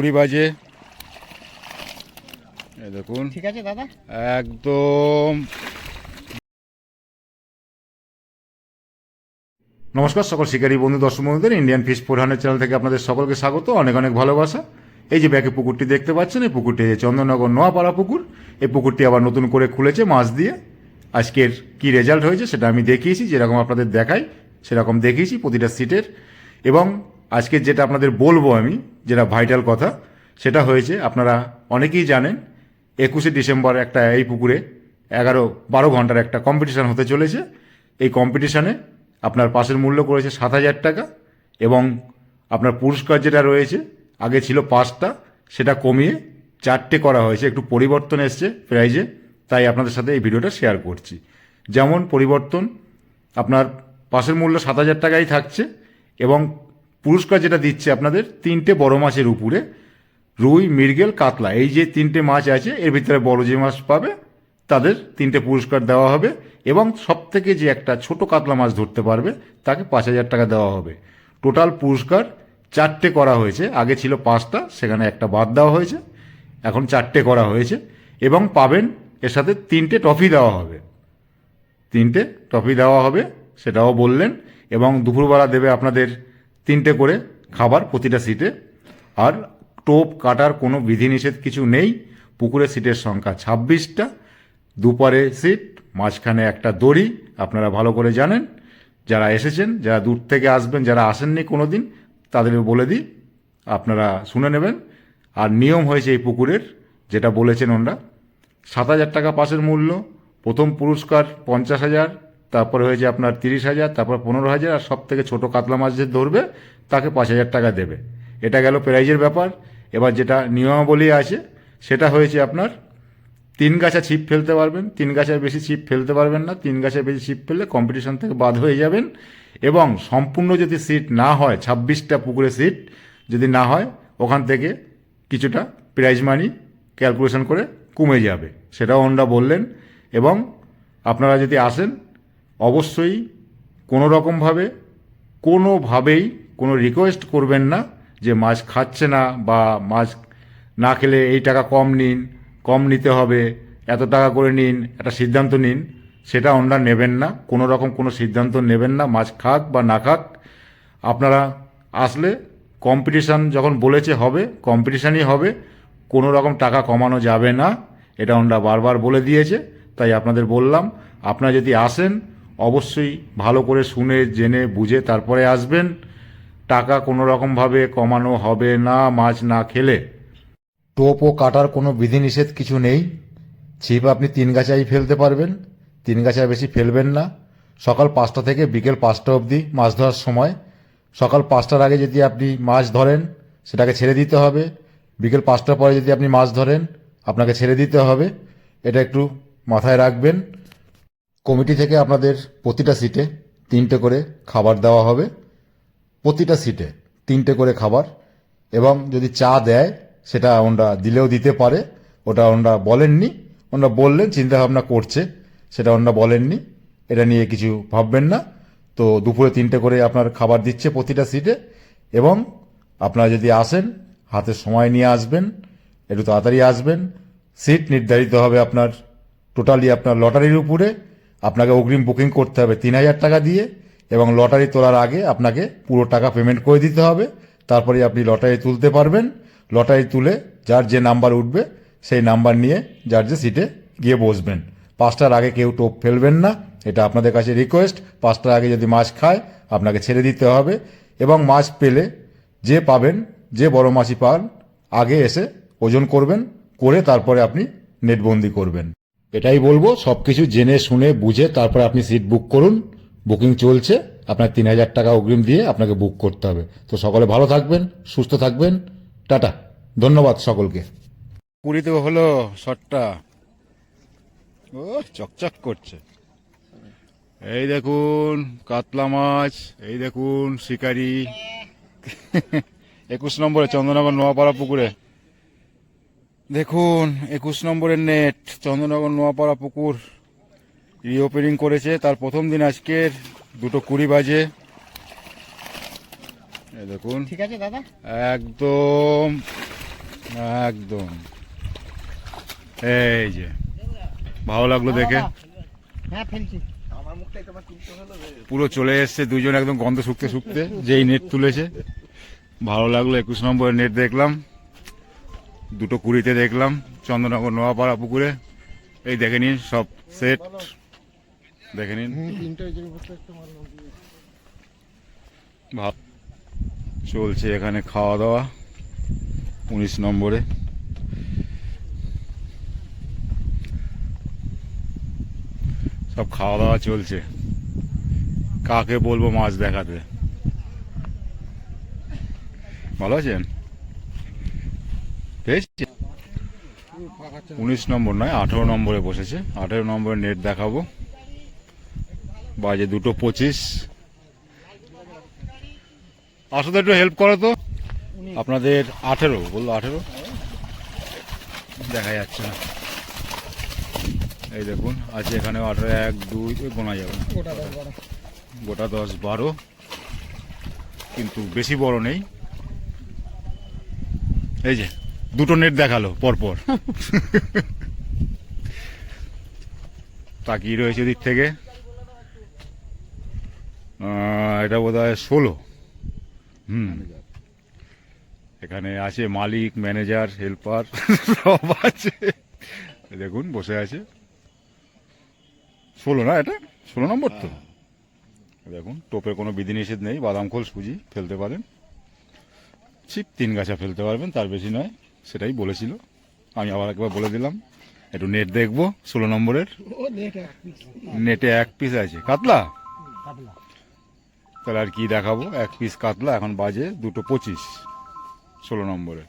কুড়ি বাজে। দেখুন। ঠিক আছে দাদা। একদম। নমস্কার সকল শিকারী বন্ধু দর্শক বন্ধুদের ইন্ডিয়ান ফিশ প্রধানের চ্যানেল থেকে আপনাদের সকলকে স্বাগত। অনেক অনেক ভালোবাসা। এই যে ব্যাকে পুকুরটি দেখতে পাচ্ছেন এই পুকুরটি চন্দননগর নোয়াপাড়া পুকুর এই পুকুরটি আবার নতুন করে খুলেছে মাছ দিয়ে। আজকের কি রেজাল্ট হয়েছে সেটা আমি দেখিয়েছি যেরকম আপনাদের দেখাই সেরকম দেখিয়েছি প্রতিটা সিটের এবং আজকের যেটা আপনাদের বলব আমি, যেটা ভাইটাল কথা, সেটা হয়েছে, আপনারা অনেকেই জানেন, একুশে ডিসেম্বর একটা এই পুকুরে এগারো, বারো ঘণ্টার একটা কম্পিটিশান হতে চলেছে। এই কম্পিটিশানে আপনার পাশের মূল্য করেছে সাত হাজার টাকা এবং আপনার পুরস্কার যেটা রয়েছে, আগে ছিল পাঁচটা, সেটা কমিয়ে চারটে করা হয়েছে। একটু পরিবর্তন এসছে প্রাইজে তাই আপনাদের সাথে এই ভিডিওটা শেয়ার করছি। যেমন পরিবর্তন, আপনার পাশের মূল্য সাত হাজার টাকাই থাকছে এবং পুরস্কার যেটা দিচ্ছে আপনাদের, তিনটে বড় মাছের উপরে, রুই, মৃগেল, কাতলা। এই যে তিনটে মাছ আছে, এর ভিতরে বড় যে মাছ পাবে, তাদের তিনটে পুরস্কার দেওয়া হবে এবং সব থেকে যে একটা ছোট কাতলা মাছ ধরতে পারবে, তাকে পাঁচ হাজার টাকা দেওয়া হবে। টোটাল পুরস্কার চারটে করা হয়েছে। আগে ছিল পাঁচটা, সেখানে একটা বাদ দেওয়া হয়েছে। এখন চারটে করা হয়েছে এবং পাবেন, এর সাথে তিনটে ট্রফি দেওয়া হবে। তিনটে ট্রফি দেওয়া হবে, সেটাও বললেন এবং দুপুরবেলা দেবে আপনাদের তিনটে করে খাবার প্রতিটা সিটে আর টোপ, কাটার কোনো বিধিনিষেধ কিছু নেই পুকুরের সিটের সংখ্যা ছাব্বিশটা। দুপারে সিট মাঝখানে একটা দড়ি, আপনারা ভালো করে জানেন। যারা এসেছেন, যারা দূর থেকে আসবেন, যারা আসেননি কোনো দিন তাদের বলে দিই, আপনারা শুনে নেবেন। আর নিয়ম হয়েছে এই পুকুরের, যেটা বলেছেন ওনারা, সাত হাজার টাকা পাসের মূল্য, প্রথম পুরস্কার পঞ্চাশ হাজার তারপরে হয়েছে আপনার তিরিশ হাজার, তারপর পনেরো হাজার, আর সব থেকে ছোটো কাতলা মাছ যে ধরবে, তাকে পাঁচ হাজার টাকা দেবে। এটা গেল প্রাইজের ব্যাপার। এবার যেটা নিয়মাবলী আছে, সেটা হয়েছে আপনার তিন গাছা ছিপ ফেলতে পারবেন, তিন গাছার বেশি ছিপ ফেলতে পারবেন না, তিন গাছের বেশি ছিপ ফেললে কম্পিটিশন থেকে বাদ হয়ে যাবেন। এবং সম্পূর্ণ যদি সিট না হয়, ছাব্বিশটা পুকুরে সিট যদি না হয়, ওখান থেকে কিছুটা প্রাইজ মানি ক্যালকুলেশন করে কমে যাবে। সেটাও ওনারা বললেন। এবং আপনারা যদি আসেন অবশ্যই কোনো রকমভাবে কোনোভাবেই কোনো রিকোয়েস্ট করবেন না যে মাছ খাচ্ছে না বা মাছ না খেলে এই টাকা কম নিন, কম নিতে হবে, এত টাকা করে নিন, একটা সিদ্ধান্ত নিন, সেটা ওনারা নেবেন না, কোনো রকম কোনো সিদ্ধান্ত নেবেন না, মাছ খাক বা না খাক। আপনারা আসলে কম্পিটিশান যখন বলেছে হবে কম্পিটিশানই হবে, কোনো রকম টাকা কমানো যাবে না, এটা ওনারা বারবার বলে দিয়েছে, তাই আপনাদের বললাম, আপনারা যদি আসেন অবশ্যই ভালো করে শুনে, জেনে, বুঝে তারপরে আসবেন। টাকা কোনো রকমভাবে কমানো হবে না, মাছ না খেলে। টোপ ও কাটার কোনো বিধিনিষেধ কিছু নেই। ছিপ আপনি তিন গাছাই ফেলতে পারবেন। তিন গাছায় বেশি ফেলবেন না। সকাল পাঁচটা থেকে বিকেল পাঁচটা অবধি মাছ ধরার সময়। সকাল পাঁচটার আগে যদি আপনি মাছ ধরেন, সেটাকে ছেড়ে দিতে হবে। বিকেল পাঁচটার পরে যদি আপনি মাছ ধরেন, আপনাকে ছেড়ে দিতে হবে। এটা একটু মাথায় রাখবেন। কমিটি থেকে আপনাদের প্রতিটা সিটে তিনটে করে খাবার দেওয়া হবে। প্রতিটা সিটে তিনটে করে খাবার এবং যদি চা দেয়, সেটা ওনারা দিলেও দিতে পারে, ওটা ওনারা বলেননি। ওনারা বললেন চিন্তা ভাবনা করছে, সেটা ওনারা বলেননি। এটা নিয়ে কিছু ভাববেন না। তো দুপুরে তিনটে করে আপনার খাবার দিচ্ছে প্রতিটা সিটে এবং আপনারা যদি আসেন, হাতে সময় নিয়ে আসবেন, একটু তাড়াতাড়ি আসবেন, সিট নির্ধারিত হবে আপনার, টোটালি আপনার লটারির উপরে। আপনাকে অগ্রিম বুকিং করতে হবে তিন হাজার টাকা দিয়ে এবং লটারি তোলার আগে আপনাকে পুরো টাকা পেমেন্ট করে দিতে হবে। তারপরে আপনি লটারি তুলতে পারবেন। লটারি তুলে যার যে নাম্বার উঠবে, সেই নাম্বার নিয়ে যার যে সিটে গিয়ে বসবেন। পাঁচটার আগে কেউ টোপ ফেলবেন না, এটা আপনাদের কাছে রিকোয়েস্ট পাঁচটার আগে যদি মাছ খায়, আপনাকে ছেড়ে দিতে হবে এবং মাছ পেলে যে পাবেন, যে বড় মাছই পান, আগে এসে ওজন করবেন, করে তারপরে আপনি নেটবন্দি করবেন। এটাই বলব সব কিছু জেনে শুনে বুঝে তারপরে আপনি সিট বুক করুন। বুকিং চলছে, আপনার তিন হাজার টাকা অগ্রিম দিয়ে আপনাকে বুক করতে হবে। তো সকলে ভালো থাকবেন, সুস্থ থাকবেন। টাটা, ধন্যবাদ সকলকে। পুরীতে হলো শটটা। ও, চকচক করছে। এই দেখুন, কাতলা মাছ, এই দেখুন, শিকারি। একুশ নম্বরে চন্দ্রনগর নোয়াপাড়া পুকুরে। দেখুন একুশ নম্বরের নেট চন্দ্রনগর নোয়াপাড়া পুকুর। রিওপেনিং করেছে তার প্রথম দিন আজকের দুটো কুড়ি বাজে। দেখুন। ঠিক আছে দাদা। একদম একদম। এই যে ভালো লাগল দেখে। হ্যাঁ পুরো চলে এসছে দুজন একদম গন্ধ শুকতে শুকতে যেই নেট তুলেছে। ভালো লাগল একুশ নম্বরের নেট দেখলাম। দুটো কুড়িতে দেখলাম চন্দ্রনগর নোয়াপাড়া পুকুরে। এই দেখে নিন সব সেট দেখে নিন। ভাব চলছে এখানে খাওয়া দাওয়া উনিশ নম্বরে। সব খাওয়া দাওয়া চলছে। কাকে বলব মাছ দেখাতে? ভালো আছেন? পেয়েছি। উনিশ নম্বর নয়, আঠেরো নম্বরে বসেছে। আঠেরো নম্বরে নেট দেখাবো। বাজে দুটো পঁচিশ। আসো তো একটু হেল্প করো তো। আপনাদের আঠেরো, বলল আঠেরো। দেখা যাচ্ছে না। এই দেখুন আছে এখানে আঠেরো, এক, দুই গোনা যাবে। গোটা দশ, বারো। কিন্তু বেশি বড় নেই। এই যে দুটো নেট দেখাল, পরপর। তাকিয়ে রয়েছে দিক থেকে। এটা বোধ হয় ষোলো। হুম। এখানে আছে মালিক ম্যানেজার হেল্পার সব আছে। দেখুন, বসে আছে। ষোলো না এটা? ষোলো নম্বর তো। দেখুন, টোপে কোনো বিধিনিষেধ নেই। বাদাম খোল সুজি, ফেলতে পারেন। ঠিক তিন গাছা ফেলতে পারবেন, তার বেশি নয়। সেটাই বলেছিল। আমি আবার একবার বলে দিলাম। একটু নেট দেখব ষোলো নম্বরের। ও নেট এক পিস নেটে এক পিস আছে। কাতলা? তাহলে আর কি দেখাবো? এক পিস কাতলা এখন বাজে দুটো পঁচিশ। ষোলো নম্বরে।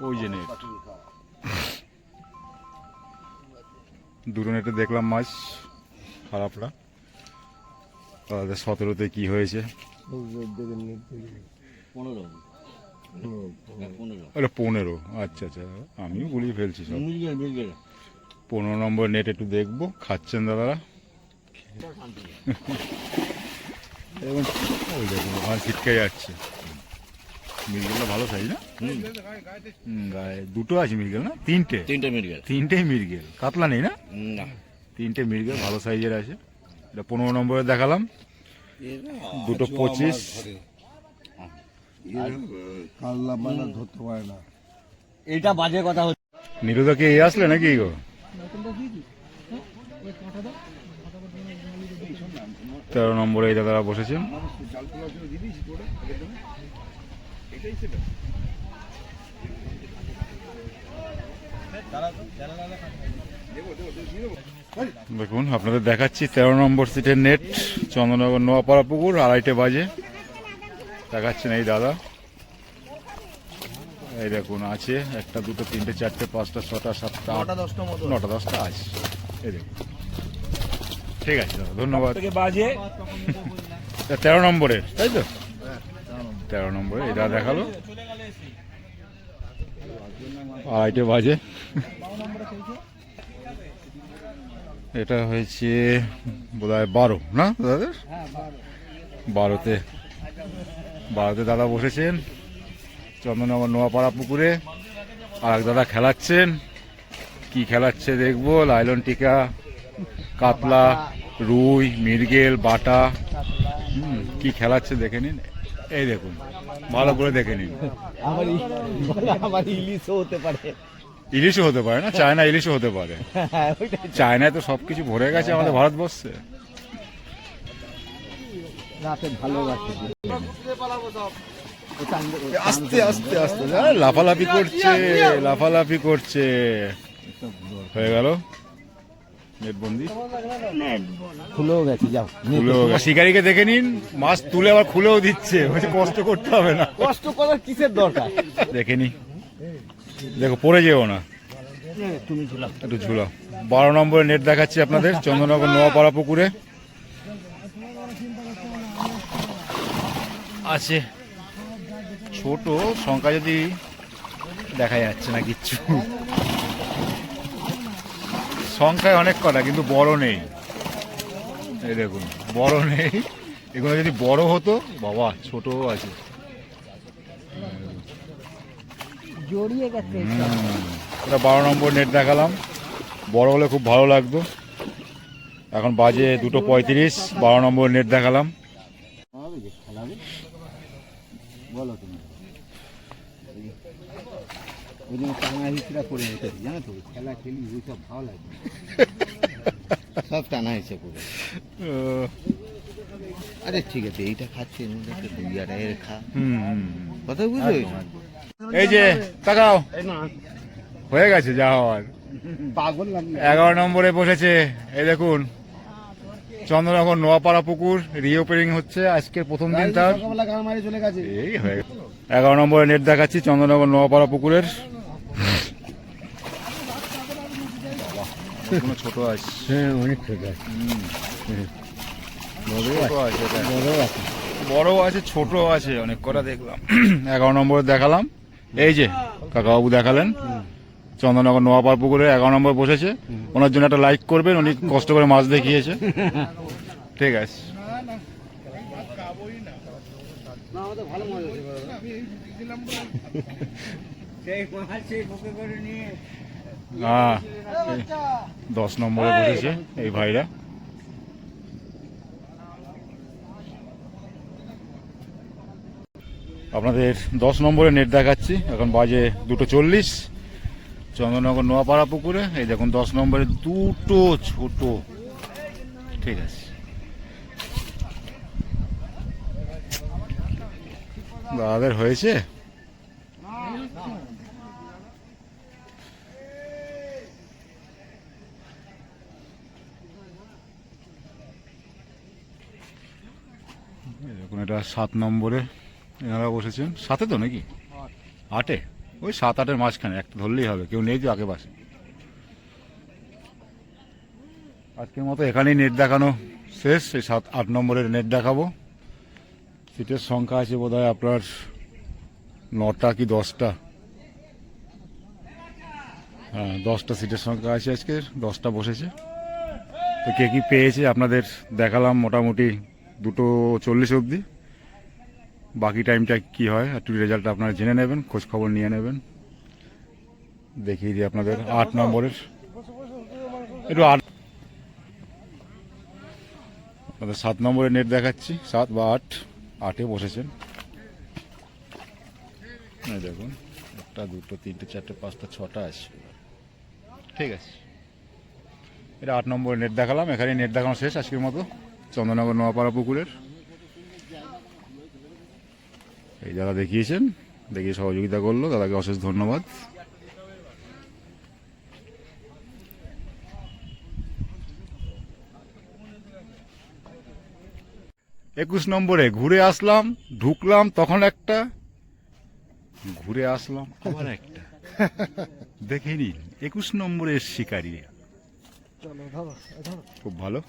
ওই যে নেট দুটো নেটে দেখলাম মাছ। খারাপ না তাদের সতেরোতে কি হয়েছে? পনেরো ওটা পনেরো আচ্ছা আচ্ছা আমিও গুলিয়ে ফেলছি সব। পনেরো নম্বর নেট একটু দেখব খাচ্ছেন দাদারা? এবং ওই দেখুন ওখানে ছিটকে যাচ্ছে। মিরগেলটা ভালো সাইজ না? গায়ে দুটো আছে মিরগেল না? তিনটে? তিনটে তিনটেই মিরগেল কাতলা নেই না? না। তিনটে মিরগেল ভালো সাইজের আছে। এটা পনেরো নম্বরে দেখালাম। দুটো পঁচিশ। কাল্লা মানা ধরতে পারে না। এটা বাজে কথা হচ্ছে। নিরুদাকে এই আসলে নাকি গো? তেরো নম্বরে এই দাদারা বসেছেন। দেখুন আপনাদের দেখাচ্ছি তেরো নম্বর সিটের নেট চন্দ্রনগর নোয়াপাড়া পুকুর আড়াইটে বাজে। দেখাচ্ছেন এই দাদা। এই দেখুন আছে একটা দুটো তিনটে চারটে পাঁচটা ছটা সাতটা নটা দশটা আছে এই দেখুন। ঠিক আছে দাদা ধন্যবাদ। বাজে? তেরো নম্বরের তাই তো? তেরো নম্বরে। এটা দেখাল। আড়াইটে বাজে। এটা হয়েছে বোধ হয় বারো না দাদাদের বারোতে। বারোতে দাদা বসেছেন চন্দননগর নোয়াপাড়া পুকুরে আর এক দাদা খেলাচ্ছেন। কি খেলাচ্ছে দেখব? লাইলন টিকা কাতলা রুই মিরগেল বাটা। কি খেলাচ্ছে দেখে নিন। এই দেখুন ভালো করে দেখে নিন। আমার ইলিশও হতে পারে। ইলিশও হতে পারে না? চায়না ইলিশও হতে পারে। হ্যাঁ চায়নায় তো সবকিছু ভরে গেছে আমাদের ভারতবর্ষে। রাতে ভালোবাসে। আস্তে আস্তে আস্তে। আরে লাফালাফি করছে লাফালাফি করছে। হয়ে গেল? নেটবন্দি খুলেও গেছে যাও। খুলেও গেছে। শিকারিকে দেখে নিন মাছ তুলে আবার খুলেও দিচ্ছে। বলছে কষ্ট করতে হবে না। কষ্ট করার কিসের দরকার? দেখে নি। দেখো পড়ে যেও না। একটু ঝুলাও। বারো নম্বরে নেট দেখাচ্ছি আপনাদের চন্দ্রনগর নোয়াপাড়া পুকুরে। আছে। ছোট সংখ্যা যদি দেখা যাচ্ছে না কিচ্ছু সংখ্যায় অনেক কটা কিন্তু বড় নেই। এই দেখুন বড় নেই। এগুলো যদি বড় হতো বাবা ছোটও আছে। জড়িয়ে গেছে এটা বারো নম্বর নেট দেখালাম। বড় হলে খুব ভালো লাগতো। এখন বাজে দুটো পঁয়ত্রিশ বারো নম্বর নেট দেখালাম। সব টানা আরে ঠিক আছে এইটা খাচ্ছে দুই খা। কথা এই যে তাকাও। হয়ে গেছে যা হওয়ার। এগারো নম্বরে বসেছে এই দেখুন। চন্দ্রনগর নোয়াপাড়া পুকুর রিওপেনিং হচ্ছে আজকের প্রথম দিন তার এই হয়ে এগারো নম্বরে নেট দেখাচ্ছি চন্দ্রনগর নোয়াপাড়া পুকুরের। ছোট আছে। হ্যাঁ অনেক ছোট আছে। বড় আছে ছোট আছে অনেক কটা দেখলাম। এগারো নম্বরে দেখালাম। এই যে কাকাবাবু দেখালেন। চন্দ্রনগর নোয়াপাড়া পুকুরে এগারো নম্বর বসেছে। ওনার জন্য একটা লাইক করবেন উনি কষ্ট করে মাছ দেখিয়েছে। ঠিক আছে। হ্যাঁ দশ নম্বরে বসেছে এই ভাইরা। আপনাদের দশ নম্বরে নেট দেখাচ্ছি। এখন বাজে দুটো চল্লিশ। চন্দ্রনগর নোয়াপাড়া পুকুরে, এই দেখুন, দশ নম্বরে দুটো ছোট। ঠিক আছে। দাদাদের হয়েছে? দেখুন, এটা সাত নম্বরে এনারা বসেছেন। সাথে তো নাকি? আটে? ওই সাত আটের মাঝখানে, একটা ধরলেই হবে, কেউ নেই তো আগে পাশে। আজকের মতো এখানেই নেট দেখানো শেষ, এই সাত আট নম্বরের নেট দেখাবো। সিটের সংখ্যা আছে বোধ হয় আপনার নটা কি দশটা? হ্যাঁ দশটা সিটের সংখ্যা আছে আজকের দশটা বসেছে। তো কে কি পেয়েছে আপনাদের দেখালাম মোটামুটি দুটো চল্লিশ অবধি। বাকি টাইমটা কি হয়? একটু রেজাল্টটা আপনারা জেনে নেবেন খোঁজ খবর নিয়ে নেবেন। দেখিয়ে দিই আপনাদের আট নম্বরের। একটু আট আপনাদের সাত নম্বরের নেট দেখাচ্ছি। সাত বা আট, আটে বসেছেন। দেখুন, একটা, দুটো, তিনটে, চারটে, পাঁচটা, ছটা আছে। ঠিক আছে। এটা আট নম্বরের নেট দেখালাম। এখানে নেট দেখানো শেষ আজকের মতো। চন্দ্রনগর, নোয়াপাড়া পুকুরের। এই যারা দেখিয়েছেন দেখিয়ে সহযোগিতা করল দাদাকে অশেষ ধন্যবাদ। একুশ নম্বরে ঘুরে আসলাম ঢুকলাম তখন একটা ঘুরে আসলাম। আবার একটা। দেখে নিন একুশ নম্বরের শিকারী খুব ভালো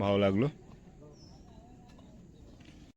ভালো লাগল।